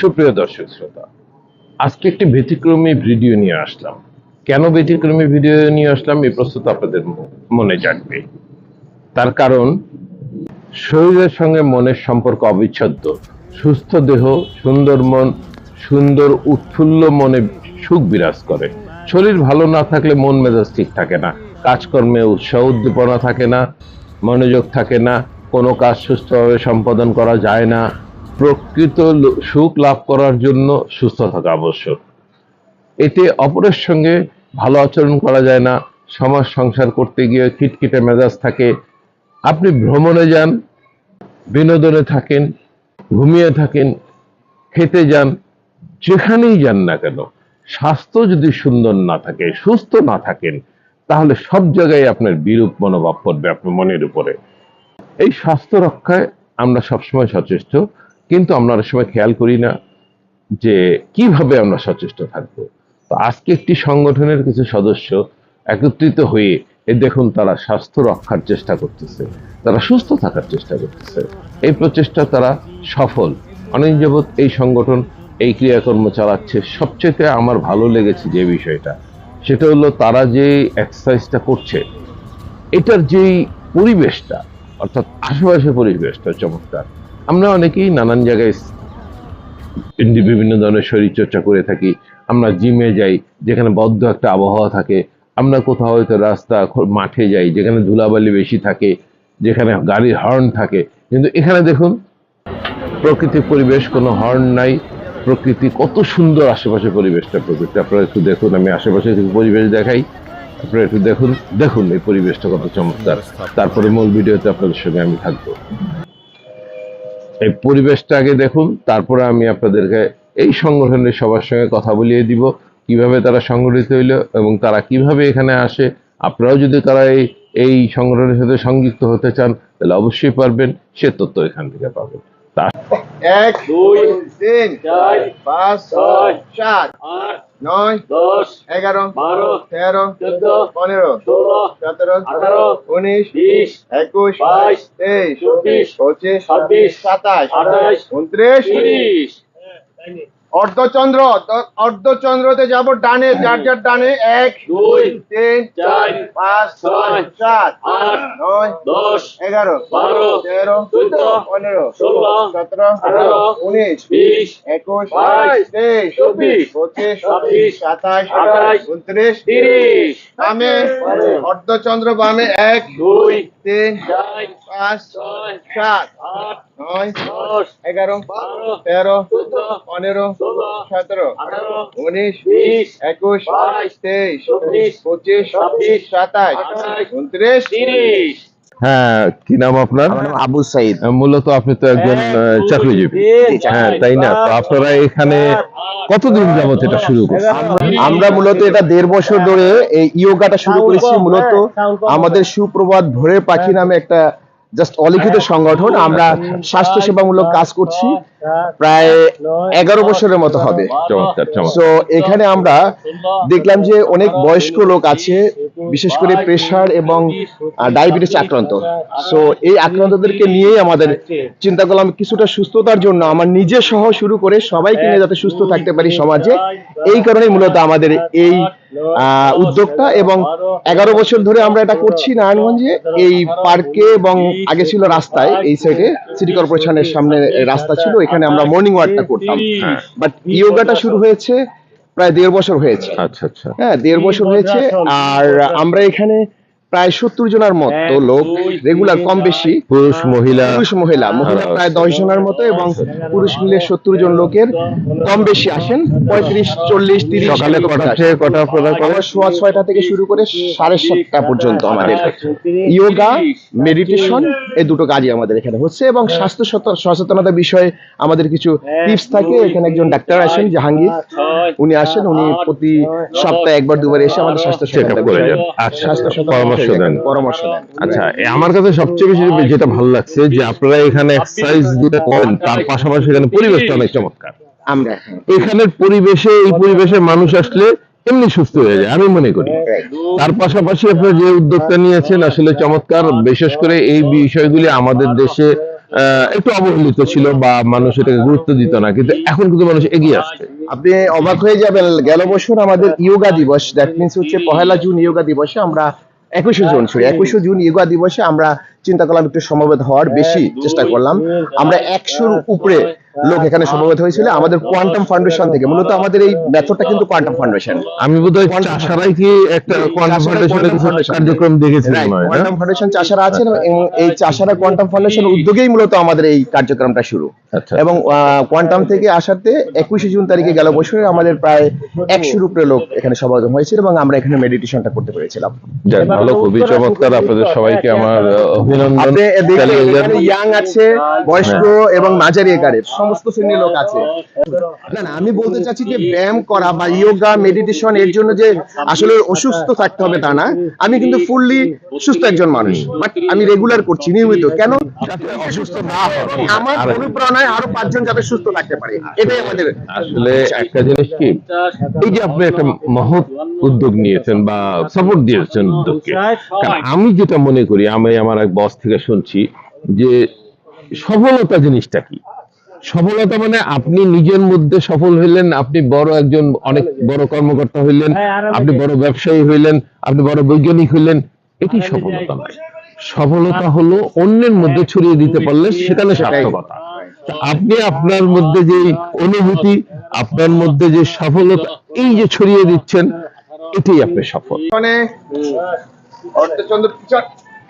সুপ্রিয় দর্শক শ্রোতা, আজকে একটি ব্যতিক্রমী ভিডিও নিয়ে আসলাম। কেন ব্যতিক্রমী ভিডিও নিয়ে আসলাম এই প্রশ্ন আপনাদের মনে জাগবে। তার কারণ, শরীরের সঙ্গে মনের সম্পর্ক অবিচ্ছেদ্য। সুস্থ দেহ, সুন্দর মন, সুন্দর উৎফুল্ল মনে সুখ বিরাজ করে। শরীর ভালো না থাকলে মন মেজাজ ঠিক থাকে না। কাজকর্মে উৎসাহ উদ্দীপনা থাকে না, মনোযোগ থাকে না, কোনো কাজ সুস্থভাবে সম্পাদন করা যায় না প্রকৃত সুখ লাভ করার জন্য সুস্থ থাকা আবশ্যক। এতে অপরের সঙ্গে ভালো আচরণ করা যায় না। সমাজ সংসার করতে গিয়ে খিটখিটে মেজাজ থাকে। আপনি ভ্রমণে যান, বিনোদনে থাকেন, ঘুমিয়ে থাকেন, খেতে যান, যেখানেই যান না কেন, স্বাস্থ্য যদি সুন্দর না থাকে, সুস্থ না থাকেন, তাহলে সব জায়গায় আপনার বিরূপ মনোভাব পড়বে আপনার মনের উপরে। এই স্বাস্থ্য রক্ষায় আমরা সবসময় সচেষ্ট। কিন্তু আমরা অনেক সময় খেয়াল করি না যে কীভাবে আমরা সচেষ্ট থাকব। তো আজকে একটি সংগঠনের কিছু সদস্য একত্রিত হয়ে, এই দেখুন তারা স্বাস্থ্য রক্ষার চেষ্টা করতেছে, তারা সুস্থ থাকার চেষ্টা করতেছে। এই প্রচেষ্টা তারা সফল। অনেক যাবৎ এই সংগঠন, এই ক্রিয়াকর্ম চালাচ্ছে। সবচেয়ে আমার ভালো লেগেছে যে বিষয়টা, সেটা হলো তারা যে এক্সারসাইজটা করছে, এটার যেই পরিবেশটা, অর্থাৎ আশেপাশে পরিবেশটা চমৎকার। আমরা অনেকেই নানান জায়গায় বিভিন্ন ধরনের শরীর চর্চা করে থাকি। আমরা জিমে যাই যেখানে বদ্ধ একটা আবহাওয়া থাকে। আমরা কোথাও হয়তো রাস্তা মাঠে যাই যেখানে ধুলাবালি বেশি থাকে যেখানে গাড়ির হর্ন থাকে। কিন্তু এখানে দেখুন প্রকৃতির পরিবেশ কোনো হর্ন নাই। প্রকৃতি কত সুন্দর আশেপাশে পরিবেশটা প্রকৃতি। আপনারা একটু দেখুন আমি আশেপাশে পরিবেশ দেখাই। আপনারা একটু দেখুন দেখুন এই পরিবেশটা কত চমৎকার। তারপরে মূল ভিডিওতে আপনাদের সঙ্গে আমি থাকব। এই পরিবেশটা আগে দেখুন, তারপরে আমি আপনাদেরকে এই সংগঠনের সবার সঙ্গে কথা বলিয়ে দিব, কীভাবে তারা সংগঠিত হইল এবং তারা কীভাবে এখানে আসে। আপনারাও যদি তারা এই এই সংগঠনের সাথে সংযুক্ত হতে চান, তাহলে অবশ্যই পারবেন, সে তথ্য এখান থেকে পাবেন। তা এক দুই, তিন চার, পাঁচ ছয়, সাত আট নয় দশ এগারো বারো তেরো চোদ্দ পনেরো ষোলো সতেরো আঠারো উনিশ বিশ একুশ বাইশ, তেইশ চব্বিশ, পঁচিশ ছাব্বিশ, সাতাশ আঠাশ, উনত্রিশ তিরিশ অর্ধচন্দ্র অর্ধচন্দ্রতে যাব ডানে যার যার ডানে এক দুই তিন চার পাঁচ ছয় সাত আট নয় দশ এগারো বারো তেরো চোদ্দ পনেরো ষোলো সতেরো আঠারো উনিশ বিশ একুশ বাইশ, তেইশ চব্বিশ, পঁচিশ ছাব্বিশ, সাতাশ আঠাশ, উনত্রিশ তিরিশ বামে অর্ধচন্দ্র বামে এক দুই তিন পাঁচ সাত নয় এগারো তেরো পনেরো সতেরো উনিশ একুশ তেইশ পঁচিশ সাতাশ উনত্রিশ তিরিশ হ্যাঁ কি নাম আপনার? আবু সাইদ। মূলত আপনি তো একজন এক, আহ, চাকরিজীবী। হ্যাঁ তাই না? তো আপনারা এখানে কতদিন যাবত এটা শুরু করছেন? আমরা মূলত এটা দেড় বছর ধরে এই ইয়োগাটা শুরু করেছি মূলত আমাদের সুপ্রভাত ভোরের পাখি নামে একটা জাস্ট অলিখিত সংগঠন। আমরা স্বাস্থ্য সেবামূলক কাজ করছি। প্রায় এগারো বছরের মতো হবে। চমৎকার চমৎকার। এখানে আমরা দেখলাম যে অনেক বয়স্ক লোক আছে। বিশেষ করে প্রেশার এবং ডায়াবেটিস আক্রান্ত। সো এই আক্রান্তদেরকে নিয়েই আমাদের চিন্তা করলাম কিছুটা সুস্থতার জন্য। আমার নিজে সহ শুরু করে সবাইকে নিয়ে যাতে সুস্থ থাকতে পারি সমাজে এই কারণে মূলত আমাদের এই আহ, উদ্যোগটা এবং এগারো বছর ধরে আমরা এটা করছি নারায়ণগঞ্জে এই পার্কে এবং আগে ছিল রাস্তায় এই সাইডে সিটি কর্পোরেশনের সামনে রাস্তা ছিল এখানে আমরা মর্নিং ওয়াকটা করতাম। হ্যাঁ। বাট ইয়োগাটা শুরু হয়েছে প্রায় দেড় বছর হয়েছে। আচ্ছা আচ্ছা। হ্যাঁ দেড় বছর হয়েছে আর আমরা এখানে প্রায় সত্তর জনের মতো লোক রেগুলার কম বেশি পুরুষ মহিলা। পুরুষ মহিলা মহিলা প্রায় দশ জনের মতো এবং পুরুষ মিলে সত্তর জন লোকের কম বেশি আসেন। পঁয়ত্রিশ চল্লিশ তিরিশ সকালে কটা থেকে কটা প্রদান আমার সোয়া ছয়টা থেকে শুরু করে সাড়ে সাতটা পর্যন্ত আমাদের ইয়োগা মেডিটেশন এই দুটো কাজই আমাদের এখানে হচ্ছে এবং স্বাস্থ্য সত- সচেতনতা বিষয়ে আমাদের কিছু টিপস থাকে। এখানে একজন ডাক্তার আসেন জাহাঙ্গীর। উনি আসেন উনি প্রতি সপ্তাহে একবার দুবার এসে আমাদের স্বাস্থ্য চেক আপ সচেতনতা করে আচ্ছা স্বাস্থ্য সচেতনতা পরামর্শ দেন। পরামর্শ দেন। আচ্ছা আমার কাছে সবচেয়ে বেশি যেটা ভালো লাগছে যে আপনারা এখানে এক্সারসাইজ যেটা করেন তার পাশাপাশি এখানে পরিবেশটা অনেক চমৎকার। আমরা এখানের পরিবেশে এই পরিবেশে মানুষ আসলে এমনি সুস্থ হয়ে যায় আমি মনে করি। তার পাশাপাশি আপনারা যে উদ্যোগটা নিয়েছেন আসলে চমৎকার বিশেষ করে এই বিষয়গুলি আমাদের দেশে আহ, একটু অবহেলিত ছিল বা মানুষ এটাকে গুরুত্ব দিত না কিন্তু এখন কিন্তু মানুষ এগিয়ে আসছে। আপনি অবাক হয়ে যাবেন গেল বছর আমাদের ইয়োগা দিবস দ্যাট মিনস হচ্ছে পহেলা জুন ইয়োগা দিবসে আমরা একুশে জুন সরি একুশে জুন ইয়োগা দিবসে আমরা চিন্তা করলাম একটু সমবেত হওয়ার বেশি চেষ্টা করলাম। আমরা একশোর উপরে লোক এখানে সমবেত হয়েছিল আমাদের কোয়ান্টাম ফাউন্ডেশন থেকে। মূলত আমাদের এই মেথডটা কিন্তু কোয়ান্টাম ফাউন্ডেশন আমি বোধহয় চাষারাই কি একটা কোয়ান্টাম ফাউন্ডেশনের কার্যক্রম দেখেছি মনে হয়? কোয়ান্টাম ফাউন্ডেশন চাষারা আছেন এবং এই চাষারা কোয়ান্টাম ফাউন্ডেশন উদ্যোগেই মূলত আমাদের এই কার্যক্রমটা শুরু। আচ্ছা। এবং কোয়ান্টাম থেকে আসাতে একুশে জুন তারিখে গেল বছরে আমাদের প্রায় একশোর উপরে লোক এখানে সমাগম হয়েছিল এবং আমরা এখানে মেডিটেশনটা করতে পেরেছিলাম। ভালো খুবই চমৎকার। আপনাদের সবাইকে আমার অভিনন্দন আপনি দেখবেন চালিয়ে যান। এখানে ইয়াং আছে বয়স্ক এবং মাঝারি একারের সমস্ত শ্রেণির লোক আছে। না না আমি বলতে চাচ্ছি যে ব্যায়াম করা বা ইয়োগা মেডিটেশন এর জন্য যে আসলে অসুস্থ থাকতে হবে তা না। আমি কিন্তু ফুললি সুস্থ একজন মানুষ বাট আমি রেগুলার করছি নিয়মিত। কেন? অসুস্থ না আমার অনুপ্রেরণায় আরও পাঁচজন যাতে সুস্থ থাকতে পারে। এটাই আমাদের আসলে একটা জিনিস কি? এই যে আপনি একটা মহৎ উদ্যোগ নিয়েছেন বা সাপোর্ট দিয়েছেন উদ্যোগকে আমি যেটা মনে করি আমি আমার এক বস থেকে শুনছি যে সফলতা জিনিসটা কি? সফলতা মানে আপনি নিজের মধ্যে সফল হইলেন আপনি বড় একজন অনেক বড় কর্মকর্তা হইলেন আপনি বড় ব্যবসায়ী হইলেন আপনি বড় বৈজ্ঞানিক হইলেন এটি সফলতা নয়। সফলতা হলো অন্যের মধ্যে ছড়িয়ে দিতে পারলে সেখানে সার্থকতা। আপনি আপনার মধ্যে যে অনুভূতি আপনার মধ্যে যে সফলতা এই যে ছড়িয়ে দিচ্ছেন এটাই আপনি সফল। মানে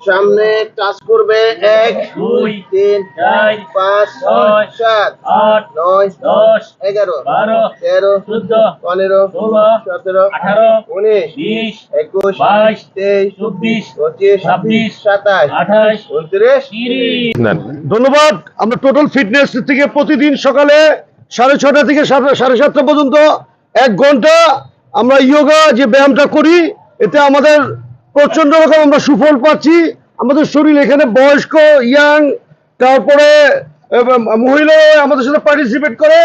সামনে টাচ করবে এক দুই তিন চার পাঁচ ছয় সাত আট নয় দশ এগারো বারো তেরো চোদ্দ পনেরো ষোলো সতেরো আঠারো উনিশ বিশ একুশ বাইশ তেইশ চব্বিশ পঁচিশ ছাব্বিশ সাতাশ আঠাশ উনত্রিশ ধন্যবাদ। আমরা টোটাল ফিটনেস থেকে প্রতিদিন সকালে সাড়ে ছটা থেকে সাড়ে সাতটা পর্যন্ত এক ঘণ্টা আমরা ইয়োগা যে ব্যায়ামটা করি এতে আমাদের প্রচণ্ড রকম আমরা সুফল পাচ্ছি। আমাদের শরীর এখানে বয়স্ক ইয়াং তারপরে এবং মহিলারা আমাদের সাথে পার্টিসিপেট করে।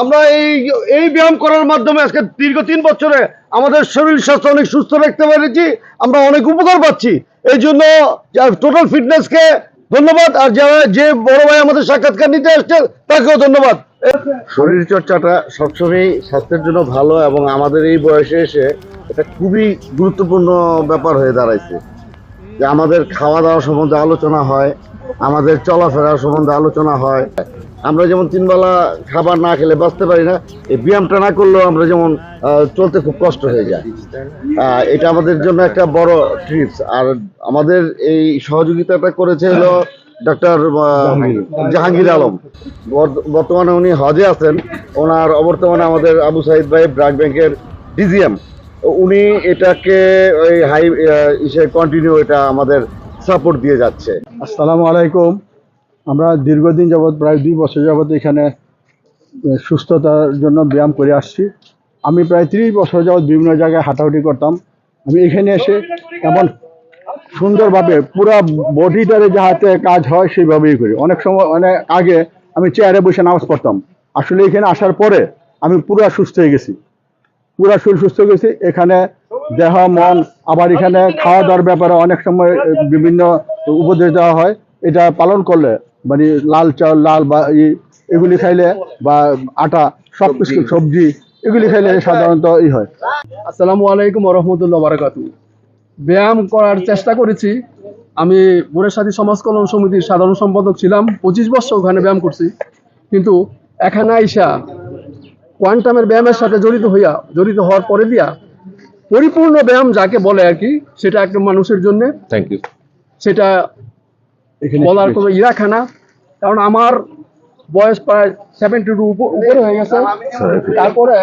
আমরা এই এই ব্যায়াম করার মাধ্যমে আজকে দীর্ঘ তিন বছরে আমাদের শরীর স্বাস্থ্য অনেক সুস্থ রাখতে পেরেছি। আমরা অনেক উপকার পাচ্ছি। এই জন্য টোটাল ফিটনেসকে ধন্যবাদ। আর যারা, যে বড় ভাই আমাদের সাক্ষাৎকার নিতে আসছেন তাকেও ধন্যবাদ। শরীর চর্চাটা সবসময় স্বাস্থ্যের জন্য ভালো এবং আমাদের এই বয়সে এসে এটা খুবই গুরুত্বপূর্ণ ব্যাপার হয়ে দাঁড়াইছে। যে আমাদের খাওয়া দাওয়া সম্বন্ধে আলোচনা হয়, আমাদের চলাফেরা সম্বন্ধে আলোচনা হয়। আমরা যেমন তিনবেলা খাবার না খেলে বাঁচতে পারি না, এই ব্যায়ামটা না করলেও আমরা যেমন চলতে খুব কষ্ট হয়ে যায়। এটা আমাদের জন্য একটা বড় ট্রিপস আর আমাদের এই সহযোগিতাটা করেছে হলো ডক্টর জাহাঙ্গীর। আলম। বর্ত- বর্তমানে উনি হজে আছেন। ওনার অবর্তমানে আমাদের আবু সাইদ ভাই ব্রাক ব্যাংকের ডিজিএম। উনি এটাকে ওই হাই ইসে কন্টিনিউ এটা আমাদের সাপোর্ট দিয়ে যাচ্ছে। আসসালামু আলাইকুম। আমরা দীর্ঘদিন যাবৎ প্রায় দুই বছর যাবৎ এখানে সুস্থতার জন্য ব্যায়াম করে আসছি। আমি প্রায় তিরিশ বছর যাবৎ বিভিন্ন জায়গায় হাঁটাহাঁটি করতাম। আমি এখানে এসে এমন সুন্দরভাবে পুরো বডিটারে যাহাতে কাজ হয় সেইভাবেই করি। অনেক সময়, অনেক আগে আমি চেয়ারে বসে নামাজ পড়তাম। আসলে এখানে আসার পরে আমি পুরো সুস্থ হয়ে গেছি। পুরো শরীর সুস্থ হয়ে গেছি। এখানে দেহ, মন, আবার এখানে খাওয়া দাওয়ার ব্যাপারে অনেক সময় বিভিন্ন উপদেশ দেওয়া হয়। এটা পালন করলে মানে লাল চাল, লাল বা এগুলি খাইলে বা আটা সব কিছু সবজি, এগুলি খাইলে সাধারণত ই হয়। আসসালামু আলাইকুম রহমতুল্লাহ বারাকাতু ব্যায়াম করার চেষ্টা করেছি। আমি বুড়ের সমাজ কল্যাণ সমিতির সাধারণ সম্পাদক ছিলাম পঁচিশ বছর ওখানে ব্যায়াম করছি। কিন্তু এখানে আইসা কোয়ান্টামের ব্যায়ামের সাথে জড়িত হইয়া জড়িত হওয়ার পরে দিয়া পরিপূর্ণ ব্যায়াম যাকে বলে আর কি সেটা একটা মানুষের জন্য। থ্যাংক ইউ সেটা বলার কোনো ইরাখানা কারণ আমার বয়স প্রায় সেভেন্টি টু উপরে হয়ে গেছে। তারপরে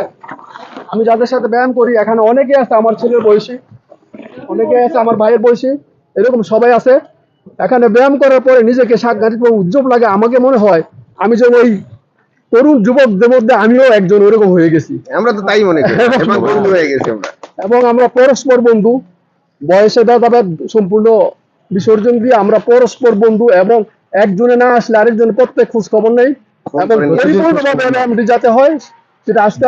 আমি যাদের সাথে ব্যায়াম করি এখানে অনেকে আছে আমার ছেলের বয়সী। অনেকে আছে আমার ভাইয়ের বয়সী এরকম সবাই আছে। এখানে ব্যায়াম করার পরে নিজেকে সাংঘাতিক উজ্জ্বল লাগে আমাকে মনে হয় আমি যেন ওই তরুণ যুবকদের মধ্যে আমিও একজন ওরকম হয়ে গেছি। আমরা তো তাই মনে করি বন্ধু হয়ে গেছি আমরা। এবং আমরা পরস্পর বন্ধু বয়সে ভেদাভেদ সম্পূর্ণ বিসর্জন দিয়ে আমরা পরস্পর বন্ধু এবং একজনে না আসলে আরেকজন প্রত্যেক খোঁজ খবর নেই। এবং পরিপূর্ণভাবে ব্যায়ামটি যাতে হয় সেটা আজকে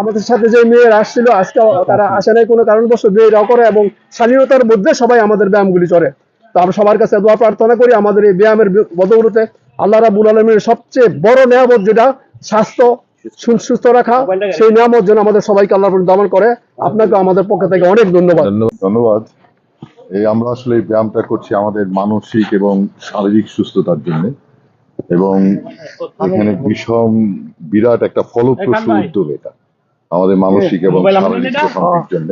আমাদের সাথে যে মেয়ের আসছিল, আজকে তারা আসে নাই কোনো কারণবশ বিয়েরাও করে এবং স্বাধীনতার মধ্যে সবাই আমাদের ব্যায়ামগুলি চলে তো আমরা সবার কাছে দোয়া প্রার্থনা করি আমাদের এই ব্যায়ামের বদৌলতে। আল্লাহ রাবুল আলমীর সবচেয়ে বড় নিয়ামত যেটা, স্বাস্থ্য, সুস্থ রাখা, সেই নিয়ামত যেন আমাদের সবাইকে আল্লাহ দমন করে। আপনাকে আমাদের পক্ষ থেকে অনেক ধন্যবাদ। ধন্যবাদ এই আমরা আসলে ব্যায়ামটা করছি আমাদের মানসিক এবং শারীরিক সুস্থতার জন্য। এবং এখানে বিষম বিরাট একটা ফলপ্রসূ উদ্যোগ এটা। আমাদের মানসিক এবং শারীরিক প্রশান্তির জন্য।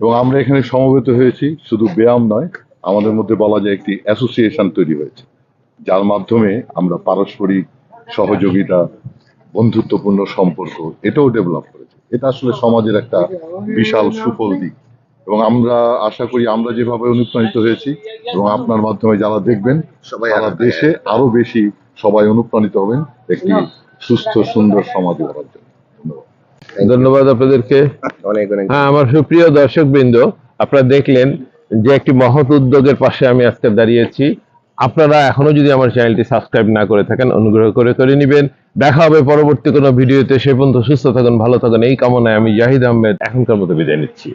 এবং আমরা এখানে সমবেত হয়েছি শুধু ব্যায়াম নয় আমাদের মধ্যে বলা যায় একটি অ্যাসোসিয়েশন তৈরি হয়েছে যার মাধ্যমে আমরা পারস্পরিক সহযোগিতা বন্ধুত্বপূর্ণ সম্পর্ক এটাও ডেভেলপ করেছে। এটা আসলে সমাজের একটা বিশাল সুফল দিক। এবং আমরা আশা করি আমরা যেভাবে অনুপ্রাণিত হয়েছি এবং আপনার মাধ্যমে যারা দেখবেন সবাই সারা দেশে আরও বেশি সবাই অনুপ্রাণিত হবেন একটি সুস্থ সুন্দর সমাজ গড়ার ধন্যবাদ আপনাদেরকে। অনেক অনেক হ্যাঁ আমার সুপ্রিয় দর্শক বৃন্দ আপনারা দেখলেন যে একটি মহৎ উদ্যোগের পাশে আমি আজকে দাঁড়িয়েছি। আপনারা এখনও যদি আমার চ্যানেলটি সাবস্ক্রাইব না করে থাকেন অনুগ্রহ করে করে নেবেন। দেখা হবে পরবর্তী কোনো ভিডিওতে। সে পর্যন্ত সুস্থ থাকুন ভালো থাকুন। এই কামনায় আমি জাহিদ আহমেদ এখনকার মতো বিদায় নিচ্ছি।